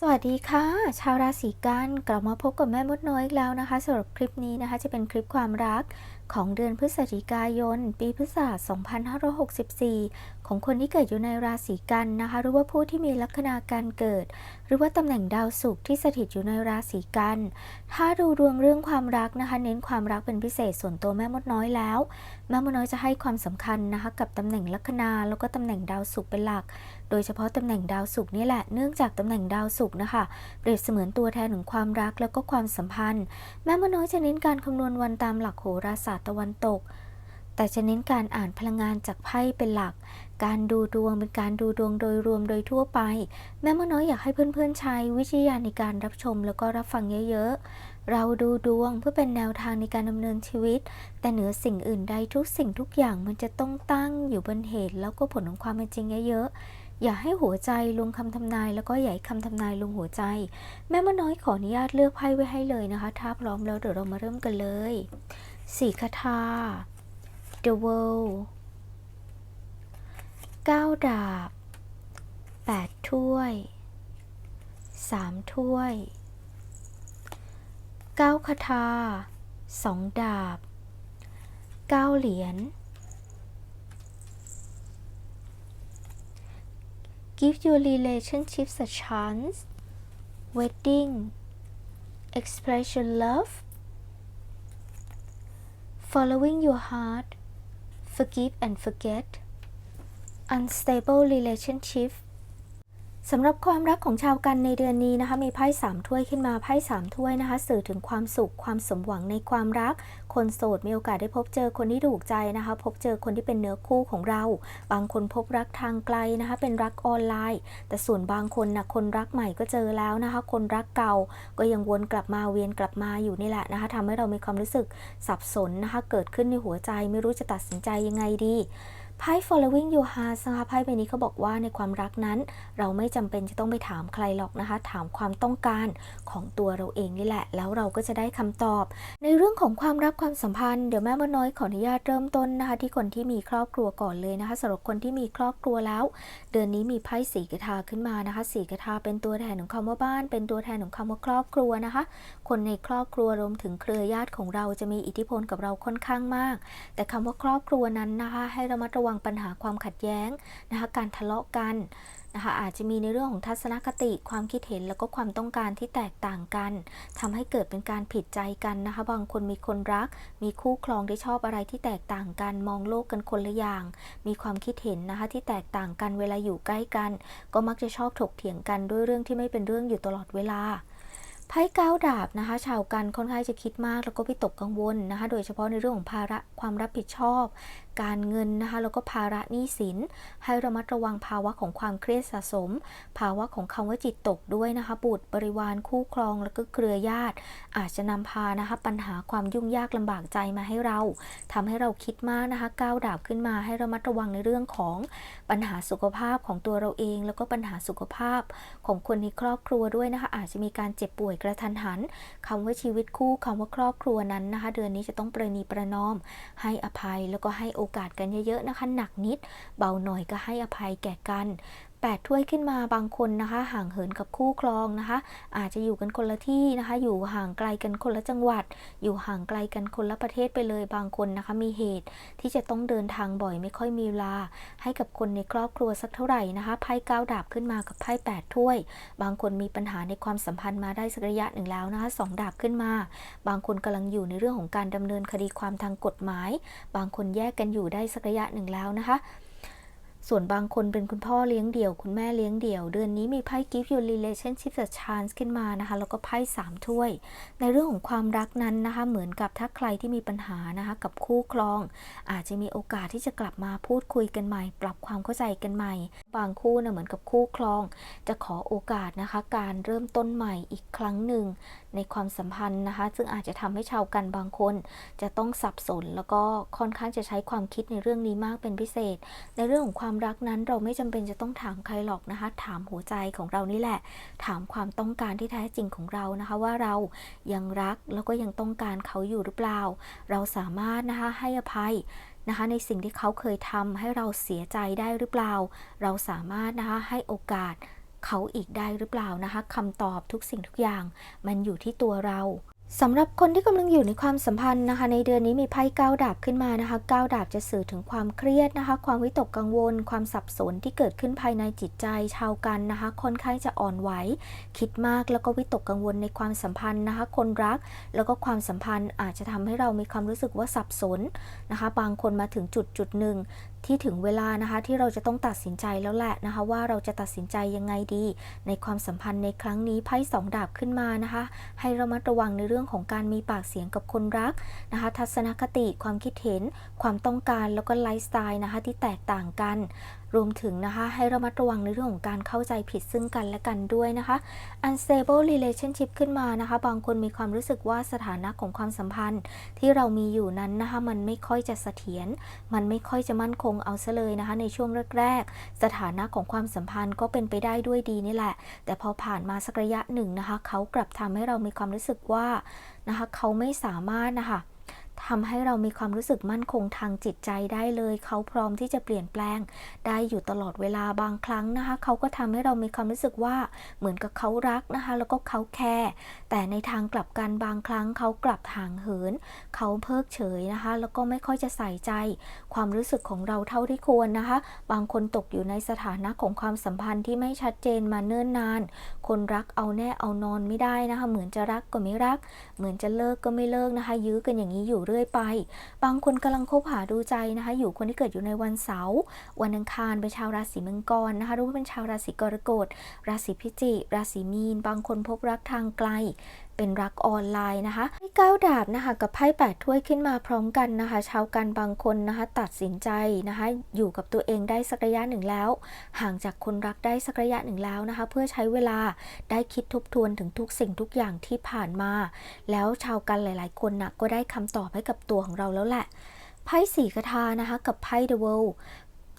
สวัสดีค่ะ ชาวราศีกันกลับมาพบกับแม่มดน้อยอีกแล้วนะคะสำหรับคลิปนี้นะคะ จะเป็นคลิปความรัก ของเดือนพฤศจิกายน ปีพุทธศักราช2564 ของคนที่เกิดอยู่ในราศีกันนะคะ หรือว่าผู้ที่มีลัคนาการเกิด หรือว่าตำแหน่งดาวศุกร์ที่สถิตอยู่ในราศีกัน ถ้าดูดวงเรื่องความรักนะคะ เน้นความรักเป็นพิเศษส่วนตัวแม่มดน้อยแล้ว แม่มดน้อยจะให้ความสำคัญนะคะกับตำแหน่งลัคนาแล้วก็ตำแหน่งดาวศุกร์เป็นหลัก โดยเฉพาะตำแหน่งดาวศุกร์นี่แหละ เนื่องจากตำแหน่งดาวศุกร์นะคะเปรียบเสมือนตัวแทนของความรักแล้วก็ความสัมพันธ์ แม่มดน้อยจะเน้นการคำนวณวันตามหลักโหราศาสตร์ตะวันตก แต่จะเน้นการอ่านพลังงานจากไพ่เป็นหลัก การดูดวงเป็นการดูดวงโดยรวมโดยทั่วไป แม่มน้อยอยากให้เพื่อนๆใช้วิจารณญาในการรับชมแล้วก็รับฟังเยอะๆ เราดูดวงเพื่อเป็นแนวทางในการดำเนินชีวิต แต่เหนือสิ่งอื่นใดทุกสิ่งทุกอย่างมันจะต้องตั้งอยู่บนเหตุ แล้วก็ผลของความเป็นจริงเยอะๆอย่าให้หัวใจลงคำทำนายแล้วก็อย่าให้คำทำนายลงหัวใจ แม่มดน้อยขออนุญาตเลือกไพ่ไว้ให้เลยนะคะ ถ้าพร้อมแล้วเดี๋ยวเรามาเริ่มกันเลย สี่คาถา The World เก้าดาบแปดถ้วยสามถ้วยเก้าคาถาสองดาบเก้าเหรียญ Give your relationships a chance Wedding Express your love Following your heart Forgive and forget. Unstable relationship สำหรับความรักของชาวกันในเดือนนี้นะคะมีไพ่สามถ้วยขึ้นมาไพ่สามถ้วยนะคะ สื่อถึงความสุขความสมหวังในความรัก คนโสดมีโอกาสได้พบเจอคนที่ถูกใจนะคะ พบเจอคนที่เป็นเนื้อคู่ของเรา บางคนพบรักทางไกลนะคะ เป็นรักออนไลน์ แต่ส่วนบางคนนะคนรักใหม่ก็เจอแล้วนะคะ คนรักเก่าก็ยังวนกลับมาเวียนกลับมาอยู่นี่แหละนะคะทำให้เรามีความรู้สึกสับสนนะคะ เกิดขึ้นในหัวใจไม่รู้จะตัดสินใจยังไงดี ไพ่ following your heart นะคะไพ่ใบนี้เขาบอกว่าในความรักนั้น เราไม่จำเป็นจะต้องไปถามใครหรอกนะคะ ถามความต้องการของตัวเราเองนี่แหละ แล้วเราก็จะได้คำตอบ ในเรื่องของความรักความสัมพันธ์เดี๋ยวแม่มดน้อยขออนุญาตเริ่มต้นนะคะ ที่คนที่มีครอบครัวก่อนเลยนะคะสำหรับคนที่มีครอบครัวแล้ว เดือนนี้มีไพ่สีกระทาขึ้นมานะคะสีกระทาเป็นตัวแทนของคำว่าบ้าน เป็นตัวแทนของคำว่าครอบครัวนะคะ คนในครอบครัวรวมถึงเครือญาติของเราจะมีอิทธิพลกับเราค่อนข้างมาก แต่คำว่าครอบครัวนั้นนะคะ ให้ระมัดระวังปัญหาความขัดแย้งนะคะการทะเลาะกันนะคะอาจจะมีในเรื่องของทัศนคติความคิดเห็นแล้วก็ความต้องการที่แตกต่างกันทำให้เกิดเป็นการผิดใจกันนะคะ บางคนมีคนรัก มีคู่ครองที่ชอบอะไรที่แตกต่างกัน มองโลกกันคนละอย่าง มีความคิดเห็นนะคะที่แตกต่างกันเวลาอยู่ใกล้กัน ก็มักจะชอบถกเถียงกันด้วยเรื่องที่ไม่เป็นเรื่องอยู่ตลอดเวลา ไพ่เก้าดาบนะคะ ชาวกันค่อนข้างจะคิดมากแล้วก็วิตกกังวลนะคะ โดยเฉพาะในเรื่องของภาระความรับผิดชอบ การเงินนะคะแล้วก็ภาระหนี้สิน ให้ระมัดระวังภาวะของความเครียดสะสม ภาวะของคำว่าจิตตกด้วยนะคะ บุตรบริวารคู่ครองแล้วก็เครือญาติ อาจจะนำพานะคะปัญหาความยุ่งยากลำบากใจมาให้เราทำให้เราคิดมากนะคะก้าวดาบขึ้นมาให้ระมัดระวังในเรื่องของปัญหาสุขภาพของตัวเราเอง แล้วก็ปัญหาสุขภาพของคนในครอบครัวด้วยนะคะ อาจจะมีการเจ็บป่วยกระทันหันคำว่าชีวิตคู่คำว่าครอบครัวนั้นนะคะ เดือนนี้จะต้องประนีประนอม ให้อภัยแล้วก็ให้โออกาสกันเยอะๆนะคะ หนักนิด เบาหน่อยก็ให้อภัยแก่กัน แปดถ้วยขึ้นมาบางคนนะคะ ห่างเหินกับคู่ครองนะคะ อาจจะอยู่กันคนละที่นะคะ อยู่ห่างไกลกันคนละจังหวัด อยู่ห่างไกลกันคนละประเทศไปเลยบางคนนะคะ มีเหตุที่จะต้องเดินทางบ่อยไม่ค่อยมีเวลา ให้กับคนในครอบครัวสักเท่าไหร่นะคะไพ่เก้าดาบขึ้นมากับไพ่แปดถ้วย บางคนมีปัญหาในความสัมพันธ์มาได้สักระยะหนึ่งแล้วนะคะสองดาบขึ้นมา บางคนกำลังอยู่ในเรื่องของการดำเนินคดีความทางกฎหมาย บางคนแยกกันอยู่ได้สักระยะหนึ่งแล้วนะคะ ส่วนบางคนเป็นคุณพ่อเลี้ยงเดี่ยว คุณแม่เลี้ยงเดี่ยว เดือนนี้มีไพ่ Give Your Relationship a Chance ขึ้นมานะคะ แล้วก็ไพ่สามถ้วย ในเรื่องของความรักนั้นนะคะ เหมือนกับถ้าใครที่มีปัญหานะคะ กับคู่ครอง อาจจะมีโอกาสที่จะกลับมาพูดคุยกันใหม่ ปรับความเข้าใจกันใหม่ บางคู่นะเหมือนกับคู่ครอง จะขอโอกาสนะคะ การเริ่มต้นใหม่อีกครั้งหนึ่ง ในความสัมพันธ์นะคะ ซึ่งอาจจะทำให้ชาวกันบางคน จะต้องสับสน แล้วก็ค่อนข้างจะใช้ความคิดในเรื่องนี้มากเป็นพิเศษ ในเรื่องของความรักนั้นเราไม่จำเป็นจะต้องถามใครหรอกนะคะ ถามหัวใจของเรานี่แหละ ถามความต้องการที่แท้จริงของเรานะคะ ว่าเรายังรักแล้วก็ยังต้องการเขาอยู่หรือเปล่า เราสามารถนะคะให้อภัยนะคะในสิ่งที่เขาเคยทำให้เราเสียใจได้หรือเปล่า เราสามารถนะคะให้โอกาส เขาอีกได้หรือเปล่านะคะคำตอบทุกสิ่งทุกอย่าง มันอยู่ที่ตัวเราสำหรับคนที่กำลังอยู่ในความสัมพันธ์นะคะ ในเดือนนี้มีไพ่ก้าดาบขึ้นมานะคะก้าดาบจะสื่อถึงความเครียดนะคะ ความวิตกกังวล ความสับสนที่เกิดขึ้นภายในจิตใจชาวกันนะคะค่อนข้างจะอ่อนไหวคิดมากแล้วก็วิตกกังวลในความสัมพันธ์นะคะ คนรักแล้วก็ความสัมพันธ์อาจจะทำให้เรามีความรู้สึกว่าสับสนนะคะ บางคนมาถึงจุดจุดหนึ่งที่ถึงเวลานะคะที่เราจะต้องตัดสินใจแล้วแหละนะคะ ว่าเราจะตัดสินใจยังไงดี ในความสัมพันธ์ในครั้งนี้ไพ่สองดาบขึ้นมานะคะ ให้ระมัดระวังในเรื่องของการมีปากเสียงกับคนรักนะคะ ทัศนคติความคิดเห็น ความต้องการแล้วก็ไลฟ์สไตล์นะคะที่แตกต่างกัน รวมถึงนะคะ ให้ระมัดระวังในเรื่องของการเข้าใจผิดซึ่งกันและกันด้วยนะคะ unstable relationship ขึ้นมานะคะ บางคนมีความรู้สึกว่าสถานะของความสัมพันธ์ที่เรามีอยู่นั้นนะคะ มันไม่ค่อยจะเสถียรมันไม่ค่อยจะมั่นคงเอาซะเลยนะคะ ในช่วงแรกๆ สถานะของความสัมพันธ์ก็เป็นไปได้ด้วยดีนี่แหละ แต่พอผ่านมาสักระยะหนึ่งนะคะ เขากลับทำให้เรามีความรู้สึกว่านะคะ เขาไม่สามารถนะคะ ทำให้เรามีความรู้สึกมั่นคงทางจิตใจได้เลย เขาพร้อมที่จะเปลี่ยนแปลง ได้อยู่ตลอดเวลาบางครั้งนะคะ เขาก็ทำให้เรามีความรู้สึกว่าเหมือนกับเขารักนะคะ แล้วก็เขาแคร์แต่ในทางกลับกันบางครั้งเขากลับห่างเหิน เขาเพิกเฉยนะคะ แล้วก็ไม่ค่อยจะใส่ใจ ความรู้สึกของเราเท่าที่ควรนะคะ บางคนตกอยู่ในสถานะของความสัมพันธ์ที่ไม่ชัดเจนมาเนิ่นนาน คนรักเอาแน่เอานอนไม่ได้นะคะ เหมือนจะรักก็ไม่รัก เหมือนจะเลิกก็ไม่เลิกนะคะ ยื้อกันอย่างนี้อยู่เรื่อยไป บางคนกำลังคบหาดูใจนะคะ อยู่คนที่เกิดอยู่ในวันเสาร์วันอังคารเป็นชาวราศีมังกรนะคะหรือว่าเป็นชาวราศีกรกฎราศีพิจิกราศีมีน บางคนพบรักทางไกล เป็นรักออนไลน์นะคะไพ่เก้าดาบนะคะกับไพ่แปดถ้วยขึ้นมาพร้อมกันนะคะ ชาวกันบางคนนะคะตัดสินใจนะคะ อยู่กับตัวเองได้สักระยะหนึ่งแล้ว ห่างจากคนรักได้สักระยะหนึ่งแล้วนะคะ เพื่อใช้เวลาได้คิดทบทวนถึงทุกสิ่งทุกอย่างที่ผ่านมา แล้วชาวกันหลาย ๆ คนนะก็ได้คำตอบให้กับตัวของเราแล้วแหละไพ่สีกระทานะคะ กับไพ่ The World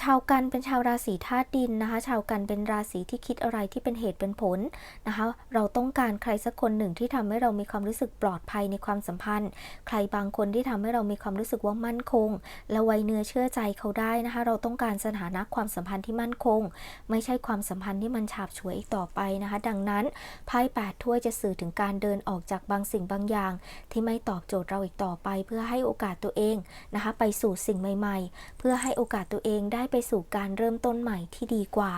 ชาวกันเป็นชาวราศีธาตุดินนะคะ ชาวกันเป็นราศีที่คิดอะไรที่เป็นเหตุเป็นผลนะคะ เราต้องการใครสักคนหนึ่งที่ทำให้เรามีความรู้สึกปลอดภัยในความสัมพันธ์ ใครบางคนที่ทำให้เรามีความรู้สึกว่ามั่นคง และไว้เนื้อเชื่อใจเขาได้นะคะ เราต้องการสถานะความสัมพันธ์ที่มั่นคง ไม่ใช่ความสัมพันธ์ที่มันฉาบฉวยอีกต่อไปนะคะ ดังนั้นไพ่แปดถ้วยจะสื่อถึงการเดินออกจากบางสิ่งบางอย่าง ที่ไม่ตอบโจทย์เราอีกต่อไป เพื่อให้โอกาสตัวเองนะคะ ไปสู่สิ่งใหม่ ๆ เพื่อให้โอกาสตัวเองได้ไปสู่การเริ่มต้นใหม่ที่ดีกว่า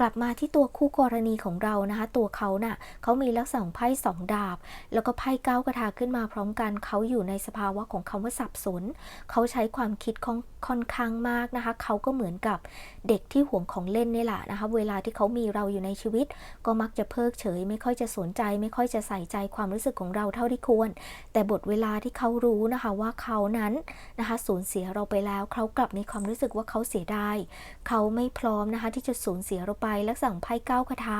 กลับมาที่ตัวคู่กรณีของเรานะคะ ตัวเขาน่ะเขามีลักษณะไพ่สองดาบ แล้วก็ไพ่เก้ากระทาขึ้นมาพร้อมกัน เขาอยู่ในสภาวะของคำว่าสับสน เขาใช้ความคิดค่อนค่อนข้างมากนะคะ เขาก็เหมือนกับ เด็กที่ห่วงของเล่นนี่แหละนะคะเวลาที่เขามีเราอยู่ในชีวิต ก็มักจะเพิกเฉย ไม่ค่อยจะสนใจ ไม่ค่อยจะใส่ใจความรู้สึกของเราเท่าที่ควร แต่บทเวลาที่เขารู้นะคะว่าเขานั้นนะคะสูญเสียเราไปแล้วเขากลับมีความรู้สึกว่าเขาเสียดายเขาไม่พร้อมนะคะที่จะสูญเสียเราไปลักษณะไพ่เก้าคาถา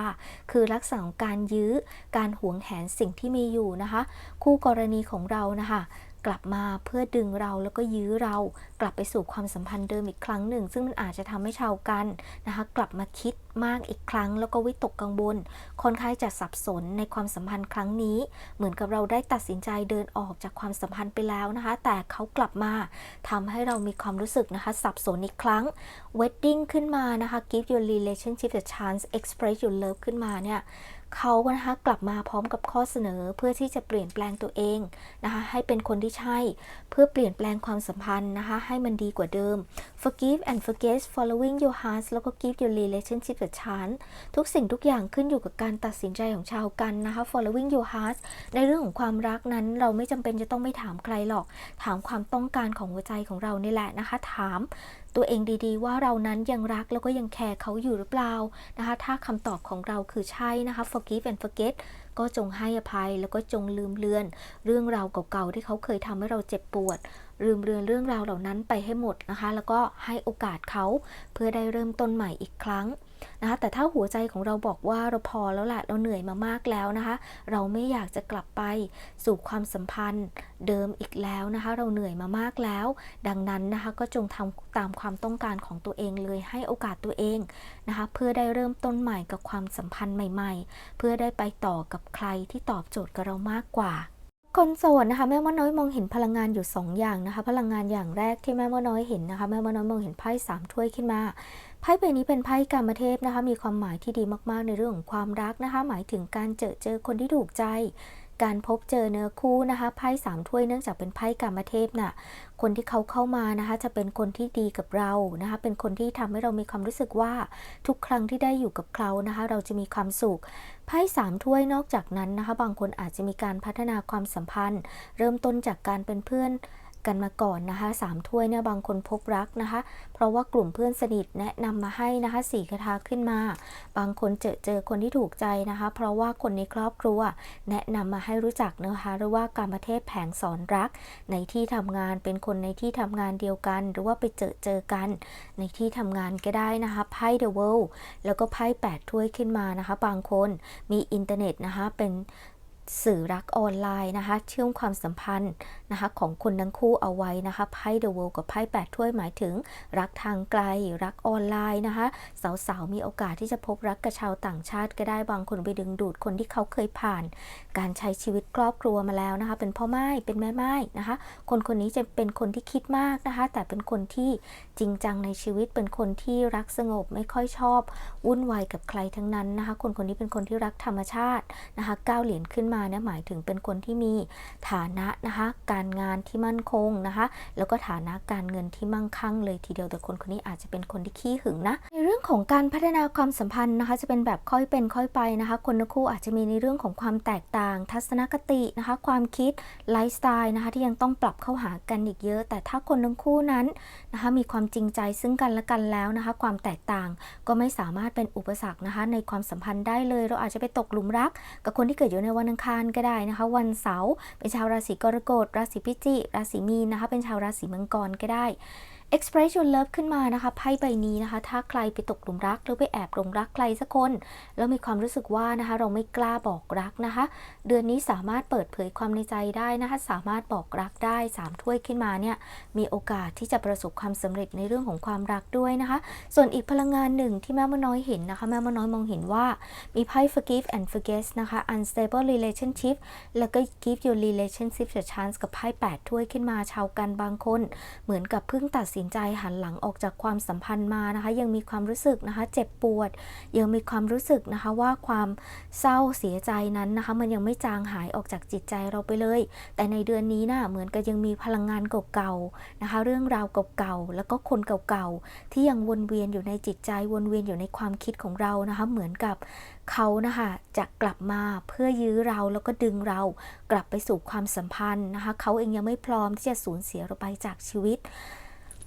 คือลักษณะของการยื้อ การหวงแหนสิ่งที่มีอยู่นะคะ คู่กรณีของเรานะคะ กลับมาเพื่อดึงเราแล้วก็ยื้อเรากลับไปสู่ความสัมพันธ์เดิมอีกครั้งหนึ่ง ซึ่งมันอาจจะทำให้ชาวกันนะคะ กลับมาคิด มากอีกครั้งแล้วก็วิตกกังวลค่อนข้างจะสับสนในความสัมพันธ์ครั้งนี้ เหมือนกับเราได้ตัดสินใจเดินออกจากความสัมพันธ์ไปแล้วนะคะ แต่เขากลับมาทำให้เรามีความรู้สึกนะคะ สับสนอีกครั้ง wedding ขึ้นมานะคะ give your relationship a chance express your love ขึ้นมาเนี่ยเขานะคะกลับมาพร้อมกับข้อเสนอเพื่อที่จะเปลี่ยนแปลงตัวเองนะคะให้เป็นคนที่ใช่ เพื่อเปลี่ยนแปลงความสัมพันธ์นะคะให้มันดีกว่าเดิม forgive and forget following your heart แล้วก็ give your relationship a chance ทุกสิ่งทุกอย่างขึ้นอยู่กับการตัดสินใจของชาวกันนะคะ following your heart ในเรื่องของความรักนั้นเราไม่จำเป็นจะต้องไม่ถามใครหรอก ถามความต้องการของหัวใจของเรานี่แหละนะคะ ถามตัวเองดีๆ ว่าเรานั้นยังรักแล้วก็ยังแคร์เขาอยู่หรือเปล่านะคะ ถ้าคำตอบของเราคือใช่นะคะ forgive and forget ก็จงให้อภัยแล้วก็จงลืมเลือน เรื่องราวเก่าๆที่เขาเคยทำให้เราเจ็บปวด ลืมเลือนเรื่องราวเหล่านั้นไปให้หมดนะคะ แล้วก็ให้โอกาสเขาเพื่อได้เริ่มต้นใหม่อีกครั้ง นะคะแต่ถ้าหัวใจของเราบอกว่าเราพอแล้วแหละเราเหนื่อยมามากแล้วนะคะ เราไม่อยากจะกลับไปสู่ความสัมพันธ์เดิมอีกแล้วนะคะ เราเหนื่อยมามากแล้ว ดังนั้นนะคะก็จงทำตามความต้องการของตัวเองเลยให้โอกาสตัวเองนะคะ เพื่อได้เริ่มต้นใหม่กับความสัมพันธ์ใหม่ ๆ เพื่อได้ไปต่อกับใครที่ตอบโจทย์กับเรามากกว่าคนโสดนะคะแม่มดน้อยมองเห็นพลังงานอยู่ 2 อย่างนะคะ พลังงานอย่างแรกที่แม่มดน้อยเห็นนะคะแม่มดน้อยมองเห็นไพ่สามถ้วยขึ้นมา ไพ่ใบนี้เป็นไพ่กามเทพนะคะ มีความหมายที่ดีมากๆ ในเรื่องของความรักนะคะ หมายถึงการเจอเจอคนที่ถูกใจ การพบเจอเนื้อคู่นะคะไพ่สามถ้วยเนื่องจากเป็นไพ่กามเทพน่ะคนที่เขาเข้ามานะคะ จะเป็นคนที่ดีกับเรานะคะ เป็นคนที่ทำให้เรามีความรู้สึกว่าทุกครั้งที่ได้อยู่กับเขานะคะ เราจะมีความสุขไพ่สามถ้วยนอกจากนั้นนะคะ บางคนอาจจะมีการพัฒนาความสัมพันธ์ เริ่มต้นจากการเป็นเพื่อน กันมาก่อนนะคะสามถ้วยเนี่ยบางคนพบรักนะคะ เพราะว่ากลุ่มเพื่อนสนิทแนะนำมาให้นะคะสี่คาถาขึ้นมา บางคนเจอเจอคนที่ถูกใจนะคะ เพราะว่าคนในครอบครัว แนะนำมาให้รู้จักนะคะหรือว่าการมาเทพแผงสอนรัก ในที่ทำงานเป็นคนในที่ทำงานเดียวกัน หรือว่าไปเจอเจอกัน ในที่ทำงานก็ได้นะคะไพ่ The World แล้วก็ไพ่8ถ้วยขึ้นมานะคะ บางคนมีอินเทอร์เน็ตนะคะเป็น สื่อรักออนไลน์นะคะ เชื่อมความสัมพันธ์นะคะของคนทั้งคู่เอาไว้นะคะไพ่ The World กับไพ่8ถ้วยหมายถึง รักทางไกล รักออนไลน์นะคะ สาวๆ มีโอกาสที่จะพบรักกับชาวต่างชาติก็ได้บางคนไปดึงดูดคนที่เขาเคยผ่าน การใช้ชีวิตครอบครัวมาแล้วนะคะ เป็นพ่อไม้เป็นแม่ไม้นะคะ คนคนนี้จะเป็นคนที่คิดมากนะคะ แต่เป็นคนที่จริงจังในชีวิตเป็นคนที่รักสงบไม่ค่อยชอบ วุ่นวายกับใครทั้งนั้นนะคะ คนคนนี้เป็นคนที่รักธรรมชาตินะคะก้าวเหรียญขึ้นมาเนี่ยหมายถึงเป็นคนที่มีฐานะนะคะการงานที่มั่นคงนะคะแล้วก็ฐานะการเงินที่มั่งคั่งเลยทีเดียวแต่คนคนนี้อาจจะเป็นคนที่ขี้หึงนะในเรื่องของการพัฒนาความสัมพันธ์นะคะ จะเป็นแบบค่อยเป็นค่อยไปนะคะ คนทั้งคู่อาจจะมีในเรื่องของความแตกต่าง ทัศนคตินะคะ ความคิดไลฟ์สไตล์นะคะที่ยังต้องปรับเข้าหากันอีกเยอะ แต่ถ้าคนทั้งคู่นั้นนะคะมีความจริงใจซึ่งกันและกันแล้วนะคะ ความแตกต่างก็ไม่สามารถเป็นอุปสรรคนะคะ ในความสัมพันธ์ได้เลย เราอาจจะไปตกหลุมรัก กับคนที่เกิดอยู่ในวันอังคารก็ได้นะคะ วันเสาร์เป็นชาวราศีกรกฎ ราศีพิจิกราศีมีนนะคะ เป็นชาวราศีมังกรก็ได้ Express Your Love ขึ้นมานะคะไพ่ใบนี้นะคะ ถ้าใครไปตกหลุมรักหรือไปแอบหลงรักใครสักคน แล้วมีความรู้สึกว่านะคะ เราไม่กล้าบอกรักนะคะ เดือนนี้สามารถเปิดเผยความในใจได้นะคะ สามารถบอกรักได้สามถ้วยขึ้นมาเนี่ยมีโอกาสที่จะประสบความสำเร็จในเรื่องของความรักด้วยนะคะ ส่วนอีกพลังงานหนึ่งที่แม่มน้อยเห็นนะคะ แม่มน้อยมองเห็นว่ามีไพ่ forgive and forget นะคะ unstable r e l a relationship แล้วก็ give your relationship a chance กับไพ่8ถ้วยขึ้นมาชาวกันบางคน เหมือนกับเพิ่งตัดสินใจหันหลังออกจากความสัมพันธ์มานะคะ ยังมีความรู้สึกนะคะ เจ็บปวด ยังมีความรู้สึกนะคะว่าความเศร้าเสียใจนั้นนะคะ มันยังไม่จางหายออกจากจิตใจเราไปเลย แต่ในเดือนนี้นะ่ะเหมือนกับยังมีพลังงานเก่าๆนะคะ เรื่องราวเก่าๆแล้วก็คนเก่าๆที่ยังวนเวียนอยู่ในจิตใจวนเวียนอยู่ในความคิดของเรานะคะ เหมือนกับ เขานะคะจะกลับมาเพื่อยื้อเราแล้วก็ดึงเรากลับไปสู่ความสัมพันธ์นะคะ เขาเองยังไม่พร้อมที่จะสูญเสียเราไปจากชีวิต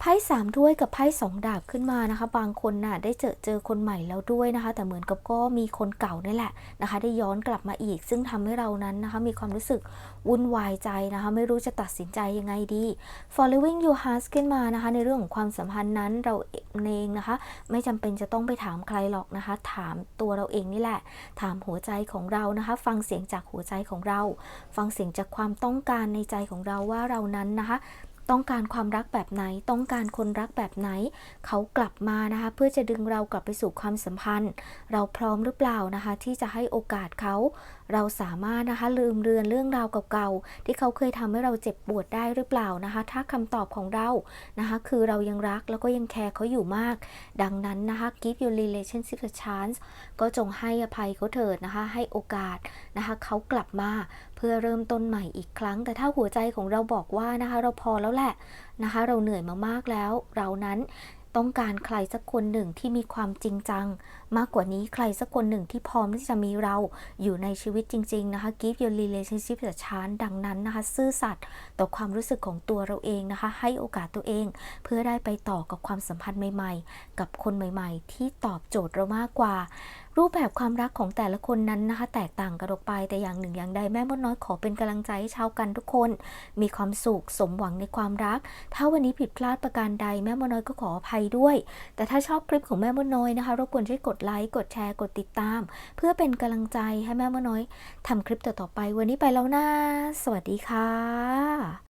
ไพ่สามถ้วยกับไพ่สองดาบขึ้นมานะคะ บางคนน่ะได้เจอเจอคนใหม่แล้วด้วยนะคะ แต่เหมือนกับก็มีคนเก่านี่แหละนะคะ ได้ย้อนกลับมาอีก ซึ่งทำให้เรานั้นนะคะ มีความรู้สึกวุ่นวายใจนะคะ ไม่รู้จะตัดสินใจยังไงดี following your heart ขึ้นมานะคะ ในเรื่องของความสัมพันธ์นั้นเราเองนะคะ ไม่จำเป็นจะต้องไปถามใครหรอกนะคะ ถามตัวเราเองนี่แหละ ถามหัวใจของเรานะคะ ฟังเสียงจากหัวใจของเรา ฟังเสียงจากความต้องการในใจของเราว่าเรานั้นนะคะ ต้องการความรักแบบไหน ต้องการคนรักแบบไหน เขากลับมานะคะเพื่อจะดึงเรากลับไปสู่ความสัมพันธ์ เราพร้อมหรือเปล่านะคะ ที่จะให้โอกาสเขา เราสามารถนะคะลืมเรือนเรื่องราวเก่าๆที่เขาเคยทำให้เราเจ็บปวดได้หรือเปล่านะคะ ถ้าคำตอบของเรานะคะ คือเรายังรักแล้วก็ยังแคร์เขาอยู่มาก ดังนั้นนะคะ give your relationship a chance ก็จงให้อภัยเขาเถิดนะคะ ให้โอกาสนะคะเขากลับมาเพื่อเริ่มต้นใหม่อีกครั้ง แต่ถ้าหัวใจของเราบอกว่านะคะ เราพอแล้วแหละนะคะ เราเหนื่อยมามากแล้ว เรานั้น ต้องการใครสักคนหนึ่งที่มีความจริงจัง มากกว่านี้ใครสักคนหนึ่งที่พร้อมที่จะมีเราอยู่ในชีวิตจริง ๆ นะคะ give your relationship a chance ดังนั้นนะคะ ซื่อสัตย์ต่อความรู้สึกของตัวเราเองนะคะ ให้โอกาสตัวเอง เพื่อได้ไปต่อกับความสัมพันธ์ใหม่ ๆ กับคนใหม่ ๆ ที่ตอบโจทย์เรามากกว่า รูปแบบความรักของแต่ละคนนั้นนะคะ แตกต่างกันออกไปแต่อย่างหนึ่งอย่างใดแม่มดน้อยขอเป็นกำลังใจให้ชาวกันทุกคน มีความสุขสมหวังในความรัก ถ้าวันนี้ผิดพลาดประการใดแม่มดน้อยก็ขออภัยด้วย แต่ถ้าชอบคลิปของแม่มดน้อยนะคะรบกวนช่วยกดไลค์กดแชร์กดติดตาม เพื่อเป็นกำลังใจให้แม่มดน้อยทำคลิปต่อๆไป วันนี้ไปแล้วนะสวัสดีค่ะ